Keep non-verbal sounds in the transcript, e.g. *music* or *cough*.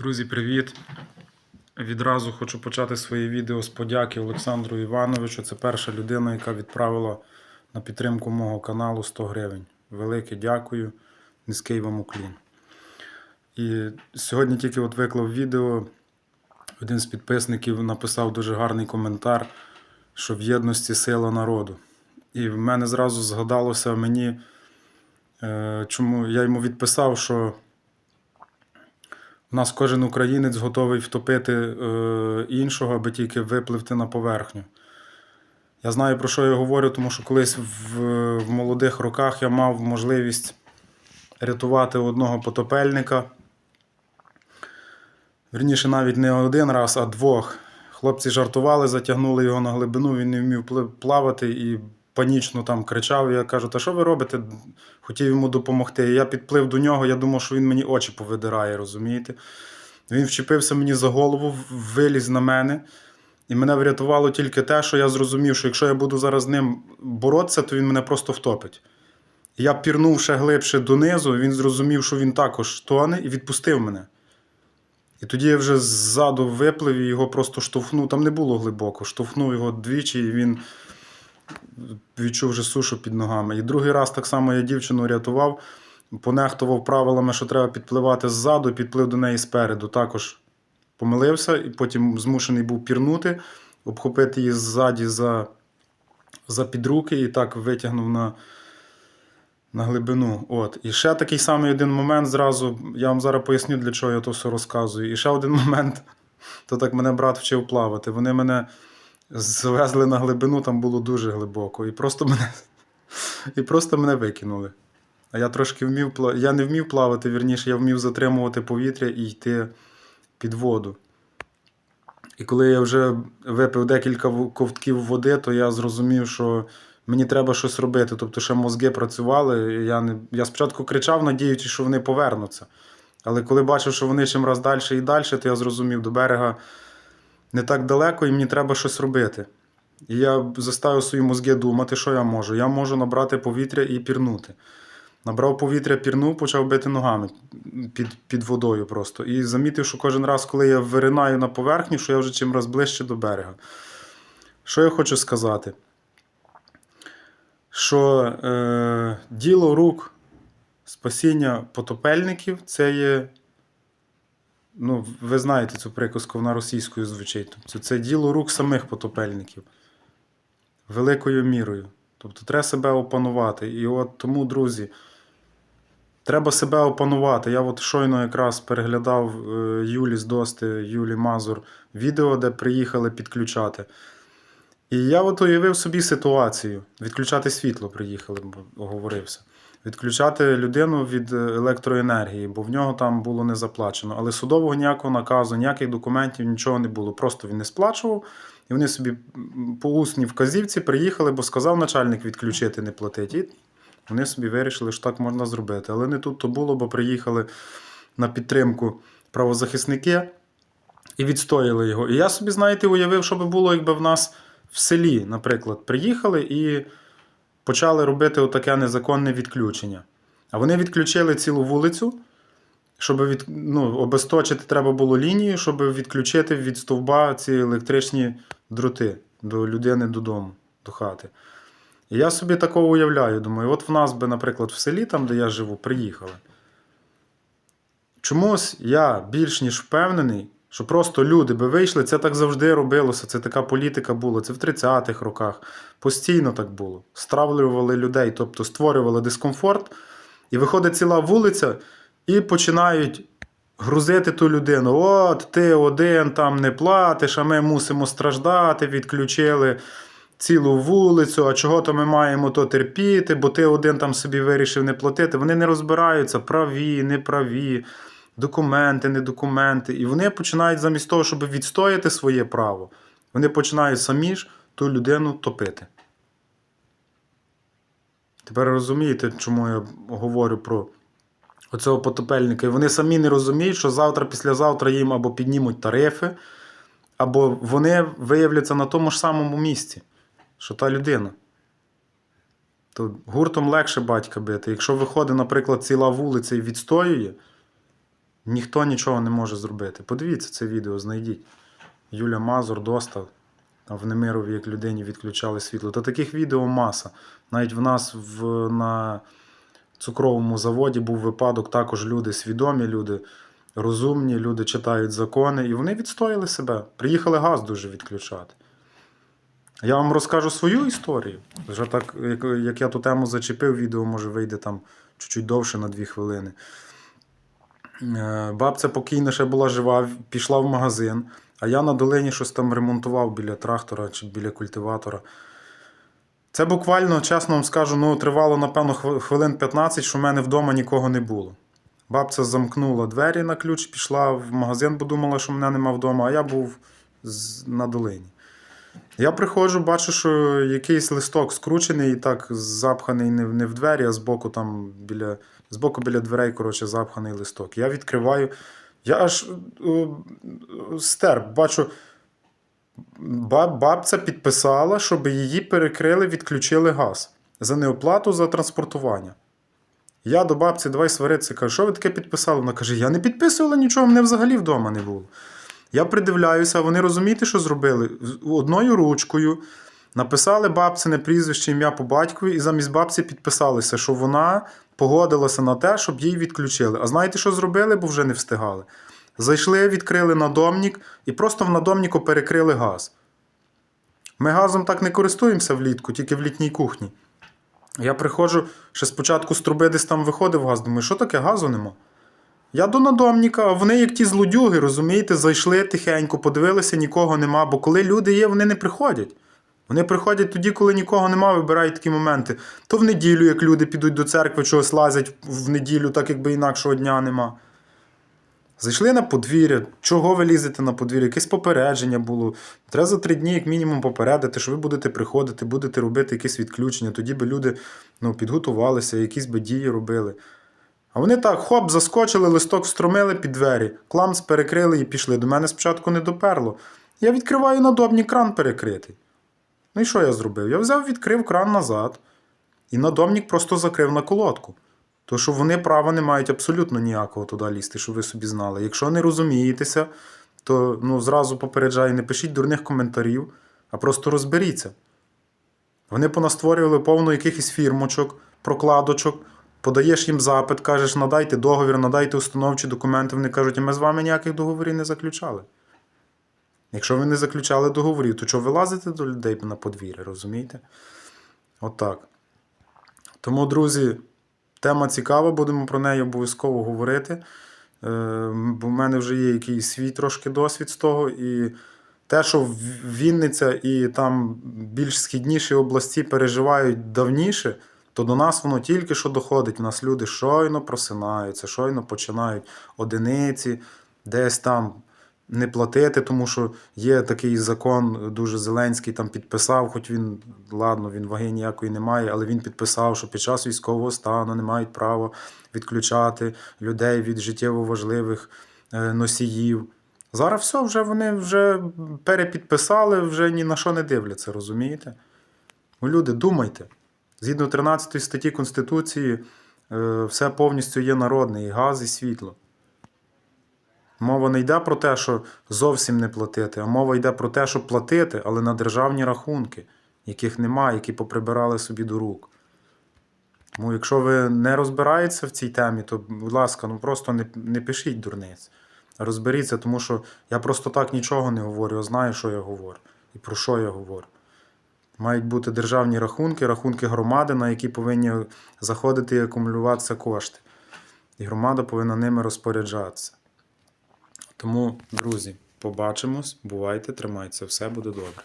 Друзі, привіт! Відразу хочу почати своє відео з подяки Олександру Івановичу. Це перша людина, яка відправила на підтримку мого каналу 100 гривень. Велике дякую, низький вам уклін. І сьогодні тільки от виклав відео. Один з підписників написав дуже гарний коментар, що в єдності сила народу. І в мене зразу згадалося мені, е, чому я йому відписав, що у нас кожен українець готовий втопити е, іншого, аби тільки випливти на поверхню. Я знаю, про що я говорю, тому що колись в, в молодих роках я мав можливість рятувати одного потопельника. Вірніше, навіть не один раз, а двох. Хлопці жартували, затягнули його на глибину, він не вмів плавати і панічно там кричав. Я кажу, та що ви робите? Хотів йому допомогти. Я підплив до нього, я думав, що він мені очі повидирає, розумієте? Він вчепився мені за голову, виліз на мене. І мене врятувало тільки те, що я зрозумів, що якщо я буду зараз з ним боротися, то він мене просто втопить. Я пірнув ще глибше донизу, він зрозумів, що він також тоне, і відпустив мене. І тоді я вже ззаду виплив і його просто штовхнув. Там не було глибоко. Штовхнув його двічі, і він відчув вже сушу під ногами. І другий раз так само я дівчину рятував, понехтував правилами, що треба підпливати ззаду, підплив до неї спереду. Також помилився, і потім змушений був пірнути, обхопити її ззаді за, за підруки і так витягнув на, на глибину. От. І ще такий самий один момент зразу. Я вам зараз поясню, для чого я то все розказую. І ще один *laughs* момент, то так мене брат вчив плавати. Вони мене завезли на глибину, там було дуже глибоко. І просто мене, і просто мене викинули. А я трошки вмів Я не вмів плавати, вірніше, я вмів затримувати повітря і йти під воду. І коли я вже випив декілька ковтків води, то я зрозумів, що мені треба щось робити. Тобто ще мозги працювали. Я, не... я спочатку кричав, надіючись, що вони повернуться. Але коли бачив, що вони чим раз далі і далі, то я зрозумів, до берега не так далеко, і мені треба щось робити. І я заставив свої мозги думати, що я можу. Я можу набрати повітря і пірнути. Набрав повітря, пірнув, почав бити ногами під, під водою просто. І замітив, що кожен раз, коли я виринаю на поверхню, що я вже чим раз ближче до берега. Що я хочу сказати? Що е, діло рук спасіння потопельників це є. Ну, ви знаєте цю приказку, вона російською звучить. Тобто це діло рук самих потопельників. Великою мірою. Тобто треба себе опанувати. І от тому, друзі, треба себе опанувати. Я от щойно якраз переглядав е, Юлі з Дости, Юлі Мазур відео, де приїхали підключати. І я от уявив собі ситуацію. Відключати світло приїхали, бо оговорився. Відключати людину від е, електроенергії, бо в нього там було не заплачено. Але судового ніякого наказу, ніяких документів, нічого не було. Просто він не сплачував, і вони собі по усній вказівці приїхали, бо сказав начальник відключити, не платити. І вони собі вирішили, що так можна зробити. Але не тут то було, бо приїхали на підтримку правозахисники і відстояли його. І я собі, знаєте, уявив, що би було, якби в нас в селі, наприклад, приїхали і почали робити отаке незаконне відключення. А вони відключили цілу вулицю, щоб від, ну, обесточити треба було лінію, щоб відключити від стовба ці електричні дроти до людини додому, до хати. І я собі такого уявляю, думаю, от в нас би, наприклад, в селі, там, де я живу, приїхали. Чомусь я більш ніж впевнений, що просто люди би вийшли, це так завжди робилося, це така політика була, це в 30-х роках. Постійно так було. Стравлювали людей, тобто створювали дискомфорт, і виходить ціла вулиця, і починають грузити ту людину. От ти один там не платиш, а ми мусимо страждати, відключили цілу вулицю, а чого то ми маємо то терпіти, бо ти один там собі вирішив не платити. Вони не розбираються, праві, неправі, документи, не документи. І вони починають замість того, щоб відстояти своє право, вони починають самі ж ту людину топити. Тепер розумієте, чому я говорю про оцього потопельника. І вони самі не розуміють, що завтра, післязавтра їм або піднімуть тарифи, або вони виявляться на тому ж самому місці, що та людина. То гуртом легше батька бити. Якщо виходить, наприклад, ціла вулиця і відстоює, Ніхто нічого не може зробити. Подивіться це відео, знайдіть. Юля Мазур, Достав, а в Немирові як людині відключали світло. Та таких відео маса. Навіть в нас в, на цукровому заводі був випадок, також люди свідомі, люди розумні, люди читають закони, і вони відстояли себе. Приїхали газ дуже відключати. Я вам розкажу свою історію. Вже так, як, як я ту тему зачепив, відео може вийде там чуть-чуть довше на дві хвилини. Е, Бабця покійна ще була жива, пішла в магазин, а я на долині щось там ремонтував біля трактора чи біля культиватора. Це буквально, чесно вам скажу, ну, тривало, напевно, хвилин 15, що в мене вдома нікого не було. Бабця замкнула двері на ключ, пішла в магазин, бо думала, що мене нема вдома, а я був на долині. Я приходжу, бачу, що якийсь листок скручений і так запханий не в, не в двері, а збоку там біля, збоку біля дверей, коротше, запханий листок. Я відкриваю. Я аж е, стерп, бачу, баб, бабця підписала, щоб її перекрили, відключили газ за неоплату за транспортування. Я до бабці давай сваритися, кажу, що ви таке підписали? Вона каже: я не підписувала нічого, мене взагалі вдома не було. Я придивляюся, вони розумієте, що зробили? Одною ручкою написали бабцине прізвище, ім'я по батькові, і замість бабці підписалися, що вона погодилася на те, щоб її відключили. А знаєте, що зробили, бо вже не встигали? Зайшли, відкрили надомник і просто в надомнику перекрили газ. Ми газом так не користуємося влітку, тільки в літній кухні. Я приходжу, ще спочатку з труби десь там виходив газ, думаю, що таке газу нема? Я до надомника, а вони, як ті злодюги, розумієте, зайшли тихенько, подивилися, нікого нема. Бо коли люди є, вони не приходять. Вони приходять тоді, коли нікого нема, вибирають такі моменти. То в неділю, як люди підуть до церкви, чогось лазять в неділю, так якби інакшого дня нема. Зайшли на подвір'я. Чого ви лізете на подвір'я? Якесь попередження було. Треба за три дні, як мінімум, попередити, що ви будете приходити, будете робити якесь відключення. Тоді би люди ну, підготувалися, якісь би дії робили. А вони так, хоп, заскочили, листок встромили під двері, кламс перекрили і пішли. До мене спочатку не доперло. Я відкриваю надобні кран перекритий. Ну і що я зробив? Я взяв, відкрив кран назад, і надомник просто закрив на колодку. То що вони права не мають абсолютно ніякого туди лізти, щоб ви собі знали. Якщо не розумієтеся, то ну, зразу попереджаю, не пишіть дурних коментарів, а просто розберіться. Вони понастворювали повно якихось фірмочок, прокладочок, подаєш їм запит, кажеш, надайте договір, надайте установчі документи. Вони кажуть, а ми з вами ніяких договорів не заключали. Якщо ви не заключали договорів, то чого ви лазите до людей на подвір'я, розумієте? Отак. Тому, друзі, тема цікава, будемо про неї обов'язково говорити. Е, бо в мене вже є якийсь свій трошки досвід з того. І те, що Вінниця і там більш східніші області переживають давніше, то до нас воно тільки що доходить. У нас люди щойно просинаються, щойно починають одиниці, десь там не платити, тому що є такий закон, дуже Зеленський там підписав, хоч він, ладно, він ваги ніякої не має, але він підписав, що під час військового стану не мають права відключати людей від життєво важливих е, носіїв. Зараз все, вже вони вже перепідписали, вже ні на що не дивляться, розумієте? Ну, люди, думайте. Згідно 13 статті Конституції, е, все повністю є народне, і газ, і світло. Мова не йде про те, що зовсім не платити, а мова йде про те, щоб платити, але на державні рахунки, яких немає, які поприбирали собі до рук. Тому якщо ви не розбираєтеся в цій темі, то, будь ласка, ну просто не, не пишіть дурниць. Розберіться, тому що я просто так нічого не говорю, а знаю, що я говорю і про що я говорю. Мають бути державні рахунки, рахунки громади, на які повинні заходити і акумулюватися кошти. І громада повинна ними розпоряджатися. Тому, друзі, побачимось, бувайте, тримайтеся, все буде добре.